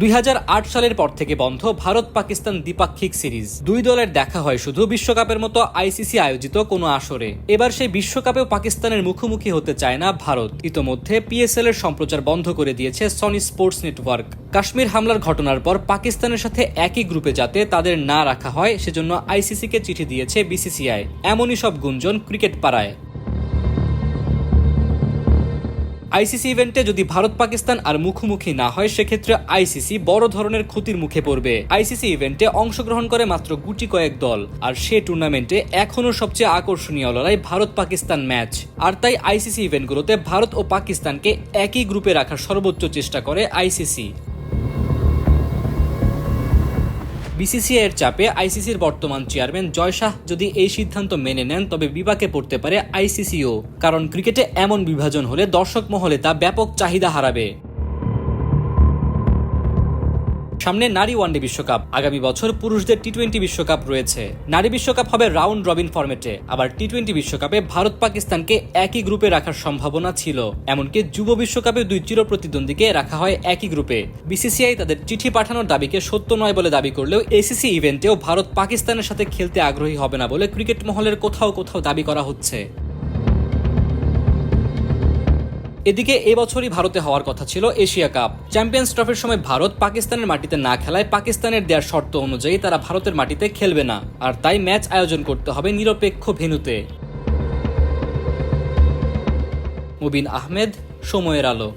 দুই হাজার আট সালের পর থেকে বন্ধ ভারত পাকিস্তান দ্বিপাক্ষিক সিরিজ। দুই দলের দেখা হয় শুধু বিশ্বকাপের মতো আইসিসি আয়োজিত কোনো আসরে। এবার সেই বিশ্বকাপেও পাকিস্তানের মুখোমুখি হতে চায় না ভারত। ইতোমধ্যে পিএসএল এর সম্প্রচার বন্ধ করে দিয়েছে সনি স্পোর্টস নেটওয়ার্ক। কাশ্মীর হামলার ঘটনার পর পাকিস্তানের সাথে একই গ্রুপে যাতে তাদের না রাখা হয়, সেজন্য আইসিসিকে চিঠি দিয়েছে বিসিসিআই। এমনই সব গুঞ্জন ক্রিকেট পাড়ায়। আইসিসি ইভেন্টে যদি ভারত, পাকিস্তান আর মুখোমুখি না হয়, সেক্ষেত্রে আইসিসি বড় ধরনের ক্ষতির মুখে পড়বে। আইসিসি ইভেন্টে অংশগ্রহণ করে মাত্র গুটি কয়েক দল, আর সে টুর্নামেন্টে এখনও সবচেয়ে আকর্ষণীয় লড়াই ভারত পাকিস্তান ম্যাচ। আর তাই আইসিসি ইভেন্টগুলোতে ভারত ও পাকিস্তানকে একই গ্রুপে রাখার সর্বোচ্চ চেষ্টা করে আইসিসি। বিসিসিআই এর চাপে আইসিসির বর্তমান চেয়ারম্যান জয় শাহ যদি এই সিদ্ধান্ত মেনে নেন, তবে বিপাকে পড়তে পারে আইসিসিও। কারণ ক্রিকেটে এমন বিভাজন হলে দর্শক মহলে তা ব্যাপক চাহিদা হারাবে। সামনে নারী ওয়ানডে বিশ্বকাপ। আগামী বছর পুরুষদের টি টোয়েন্টি বিশ্বকাপ রয়েছে। নারী বিশ্বকাপ হবে রাউন্ড রবিন ফরম্যাটে। আবার টি টোয়েন্টি বিশ্বকাপে ভারত পাকিস্তানকে একই গ্রুপে রাখার সম্ভাবনা ছিল। এমনকি যুব বিশ্বকাপে দুই চির প্রতিদ্বন্দ্বীকে রাখা হয় একই গ্রুপে। বিসিসিআই তাদের চিঠি পাঠানোর দাবিকে সত্য নয় বলে দাবি করলেও এসিসি ইভেন্টেও ভারত পাকিস্তানের সাথে খেলতে আগ্রহী হবে না বলে ক্রিকেট মহলের কোথাও কোথাও দাবি করা হচ্ছে। এদিকে এবছরই ভারতে হওয়ার কথা ছিল এশিয়া কাপ। চ্যাম্পিয়ন্স ট্রফির সময় ভারত পাকিস্তানের মাটিতে না খেলায় পাকিস্তানের দেওয়ার শর্ত অনুযায়ী তারা ভারতের মাটিতে খেলবে না। আর তাই ম্যাচ আয়োজন করতে হবে নিরপেক্ষ ভেনুতে মুবিন আহমেদ, সময়ের আলো।